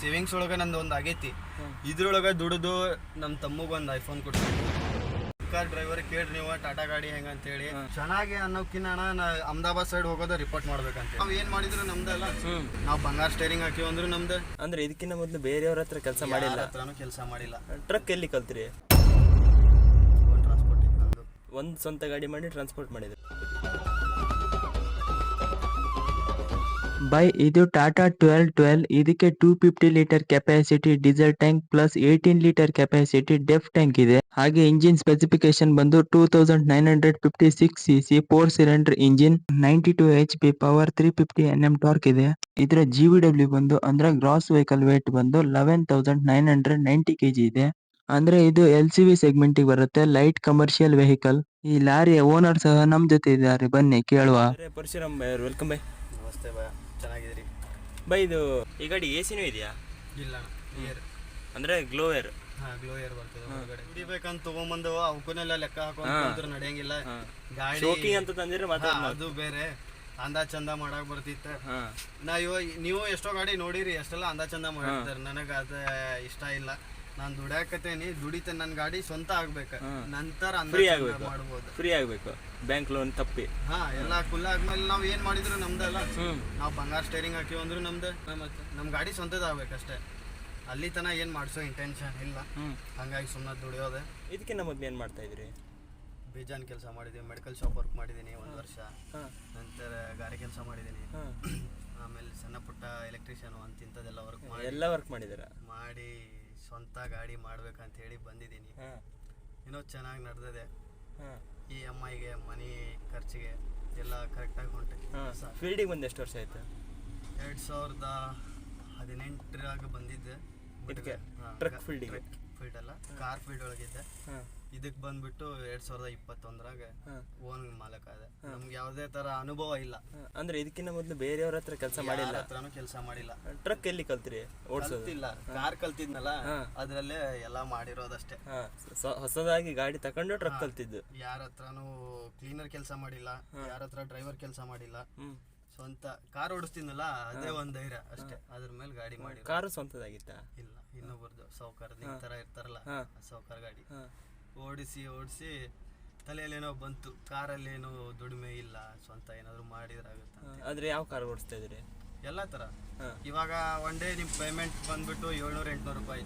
Savings ಒಳಗೆ ನಂದು ಒಂದು ಆಗೈತಿ. ಇದ್ರೊಳಗೆ ದುಡಿದು ನಮ್ಮ ತಮ್ಮಗೆ ಒಂದು ಐಫೋನ್ ಕೊಡ್ತೀನಿ ಕಾರ್ ಡ್ರೈವರ್ ಕೇಳ್ರಿ ನೀವು ಟಾಟಾ ಗಾಡಿ ಹೆಂಗ ಅಂತ ಹೇಳಿ ಚೆನ್ನಾಗಿ ಅನ್ನೋಕಿನ್ನ ನಾ ಅಹಮದಾಬಾದ್ ಸೈಡ್ ಹೋಗೋದ ರಿಪೋರ್ಟ್ ಮಾಡ್ಬೇಕಂತ ನಾವ್ ಏನ್ ಮಾಡಿದ್ರು ನಮ್ದಲ್ಲ ನಾವು ನಾವ್ ಬಂಗಾರ ಸ್ಟೇರಿಂಗ್ ಹಾಕಿವ್ ಅಂದ್ರು ನಮ್ದು. ಅಂದ್ರೆ ಇದಕ್ಕಿಂತ ಮೊದಲು ಬೇರೆಯವ್ರ ಹತ್ರ ಕೆಲಸ ಮಾಡಿಲ್ಲ. ಹತ್ರನೂ ಕೆಲಸ ಮಾಡಿಲ್ಲ. ಟ್ರಕ್ ಎಲ್ಲಿ ಕಲ್ತ್ರಿ? ಒಂದು ಟ್ರಾನ್ಸ್ಪೋರ್ಟ್ ಒಂದು ಸ್ವಂತ ಗಾಡಿ ಮಾಡಿ ಟ್ರಾನ್ಸ್ಪೋರ್ಟ್ ಮಾಡಿದ್ರಿ. ಬೈ ಇದು ಟಾಟಾ ಟ್ವೆಲ್ ಟ್ವೆಲ್ ಇದಕ್ಕೆ two fifty litre capacity diesel tank plus eighteen litre capacity DEF tank ಇದೆ. ಹಾಗೆ ಇಂಜಿನ್ ಸ್ಪೆಸಿಫಿಕೇಶನ್ ಬಂದು two thousand nine hundred fifty six C C four cylinder engine ninety two H P power three fifty N M torque ಇದೆ. ಇದರ G V W ಬಂದು ಅಂದ್ರೆ gross vehicle weight ಬಂದು eleven thousand nine hundred ninety KG ಇದೆ. ಅಂದ್ರೆ ಇದು L C V segment ಬರುತ್ತೆ light commercial vehicle ಈ ಲಾರಿಯ ಓನರ್ ಸಹ ನಮ್ ಜೊತೆ ಇದ್ದಾರೆ ಬನ್ನಿ ಕೇಳುವ. Parashuram welcome bye. ನಮಸ್ತೆ ಚೆನ್ನಾಗಿದ್ದೀರಿ ಬೈ ಇದು ಈ ಗಾಡಿ ಎ ಸಿನೂ ಇದೆಯಾ? ಇಲ್ಲ ಏರ್ ಅಂದ್ರೆ ಗ್ಲೋವೇರ್ ಹಾ ಗ್ಲೋ ಏರ್ ಬರ್ತದೆ ಹೊರಗಡೆ ಕುಡಿಬೇಕಂತ ತಗೊಂಬಂದು ಅವಕ್ಕೂನೆಲ್ಲ ಲೆಕ್ಕ ಹಾಕೊಂಡ್ರೆ ನಡೆಯಂಗಿಲ್ಲ. ಗಾಡಿ ಶೋಕಿಂಗ್ ಅಂತ ತಂದಿದ್ರೆ ಮಾತ್ರ ಹಾ, ಅದು ಬೇರೆ. ಅಂದಾ ಚಂದ ಮಾಡಕ್ ಬರ್ತಿತ್ತ. ನಾ ಇವಾಗ ನೀವು ಎಷ್ಟೋ ಗಾಡಿ ನೋಡಿರಿ ಎಷ್ಟೆಲ್ಲ ಅಂದಾಜ ಚಂದ ಮಾಡಿರ್ತಾರೆ. ನನಗ ಅದ ಇಷ್ಟ ಇಲ್ಲ. ನಾನ್ ದುಡ್ಯಾಕತೇನಿ ದುಡಿತೇನೆ ನನ್ನ ಗಾಡಿ ಸ್ವಂತ ಆಗ್ಬೇಕು. ನಂತರ ಫ್ರೀ ಆಗ್ಬೇಕು. ಮಾಡ್ಬೋದು. ಫ್ರೀ ಆಗ್ಬೇಕು. ಬ್ಯಾಂಕ್ ಲೋನ್ ತಪ್ಪಿ. ಹಾ ಎಲ್ಲ ಫುಲ್ ಆದ್ಮೇಲೆ ನಾವ್ ಏನ್ ಮಾಡಿದ್ರು ನಮ್ದಲ್ಲ ಅಲ್ಲ. ನಾವ್ ಬಂಗಾರ ಸ್ಟೇರಿಂಗ್ ಹಾಕಿವ್ ಅಂದ್ರು ನಮ್ದು. ನಮ್ ಗಾಡಿ ಸ್ವಂತದ ಆಗ್ಬೇಕಷ್ಟೇ. ಅಲ್ಲಿ ತನ ಏನ್ ಮಾಡ್ಸೋ ಇಂಟೆನ್ಷನ್ ಇಲ್ಲ. ಹಂಗಾಗಿ ಸುಮ್ಮನೆ ದುಡಿಯೋದೆ. ಇದಕ್ಕೆ ಮೊದ್ಲು ಏನ್ ಮಾಡ್ತಾ ಇದ್ರಿ? ಬೀಜಾನ್ ಕೆಲಸ ಮಾಡಿದೀವಿ ಮೆಡಿಕಲ್ ಶಾಪ್ ವರ್ಕ್ ಮಾಡಿದೀನಿ ಒಂದು ವರ್ಷ. ನಂತರ ಗಾರೆ ಕೆಲಸ ಮಾಡಿದೀನಿ. ಆಮೇಲೆ ಸಣ್ಣ ಪುಟ್ಟ ಎಲೆಕ್ಟ್ರಿಷಿಯನ್ ಅಂತ ಇಂಥದ್ದೆಲ್ಲ ವರ್ಕ್ ಮಾಡಿ. ಎಲ್ಲ ವರ್ಕ್ ಮಾಡಿದಾರ ಮಾಡಿ. ಸ್ವಂತ ಗಾಡಿ ಮಾಡ್ಬೇಕಂತ ಹೇಳಿ ಬಂದಿದ್ದೀನಿ ಏನೋ ಚೆನ್ನಾಗಿ ನಡೆದಿದೆ. ಈ ಅಮ್ಮಾಯಿಗೆ ಮನಿ ಖರ್ಚಿಗೆ ಎಲ್ಲ ಕರೆಕ್ಟಾಗಿ ಹೊಂಟೆ ಫೀಲ್ಡಿಗೆ ಬಂದು ಎಷ್ಟು ವರ್ಷ ಆಯ್ತು? ಎರಡು ಸಾವಿರದ ಹದಿನೆಂಟರಾಗ ಬಂದಿದ್ದೆ. ಟ್ರಕ್ ಫೀಲ್ಡಿಗೆ? ಫೀಲ್ಡ್ ಅಲ್ಲ ಕಾರ್ ಫೀಲ್ಡ್ ಒಳಗಿದ್ದೆ. ಇದಕ್ಕೆ ಬಂದ್ಬಿಟ್ಟು ಎರಡ್ ಸಾವಿರದ ಇಪ್ಪತ್ತೊಂದ್ರಾಗ ಓನ್ ಮಾಲಕ ಅದ. ನಮ್ಗೆ ಯಾವುದೇ ತರ ಅನುಭವ ಇಲ್ಲ. ಅಂದ್ರೆ ಇದಕ್ಕಿಂತ ಮೊದಲು ಬೇರೆಯವ್ರ ಹತ್ರ ಕೆಲಸ ಮಾಡಿಲ್ಲ? ಹತ್ರನೂ ಕೆಲಸ ಮಾಡಿಲ್ಲ. ಟ್ರಕ್ ಎಲ್ಲಿ ಕಲ್ತ್ರಿ ಓಡಿಸೋದು? ಕಲ್ತಿಲ್ಲ. ಕಾರ್ ಕಲ್ತಿದ್ನಲ್ಲ ಅದ್ರಲ್ಲೇ ಎಲ್ಲಾ ಮಾಡಿರೋದಷ್ಟೇ. ಹೊಸದಾಗಿ ಗಾಡಿ ತಕೊಂಡು ಟ್ರಕ್ ಕಲ್ತಿದ್ದು? ಯಾರ ಹತ್ರನು ಕ್ಲೀನರ್ ಕೆಲಸ ಮಾಡಿಲ್ಲ. ಯಾರ ಹತ್ರ ಡ್ರೈವರ್ ಕೆಲಸ ಮಾಡಿಲ್ಲ. ಸ್ವಂತ ಕಾರ್ ಓಡಿಸ್ತೀನಲ್ಲ ಅದೇ ಒಂದ್ ಧೈರ್ಯ ಅಷ್ಟೇ. ಅದ್ರ ಮೇಲೆ ಗಾಡಿ ಮಾಡಿ ಕಾರು ಸ್ವಂತದಾಗಿತ್ತ? ಇಲ್ಲ. ಇನ್ನೊಬ್ಬರದು ಸೌಕರ್ ನಿಮ್ ತರ ಇರ್ತಾರಲ್ಲ ಸೌಕರ್ ಗಾಡಿ. ಓಡಿಸಿ ಓಡಿಸಿ ತಲೆಯಲ್ಲೇನೋ ಬಂತು ಕಾರಲ್ಲೇನೋ ದುಡಿಮೆ ಇಲ್ಲ ಸ್ವಂತ ಏನಾದರೂ ಮಾಡಿದ್ರಾಗುತ್ತೆ ಅಂದ್ರೆ ಆದ್ರೆ ಯಾವ ಕಾರ್ ಓಡಿಸ್ತಾ ಇದ್ರಿ ಎಲ್ಲ ತರ ಹಾ. ಇವಾಗ ಒನ್ ಡೇ ನಿಮ್ ಪೇಮೆಂಟ್ ಬಂದ್ಬಿಟ್ಟು ಏಳ್ನೂರ ಎಂಟ್ನೂರು ರೂಪಾಯಿ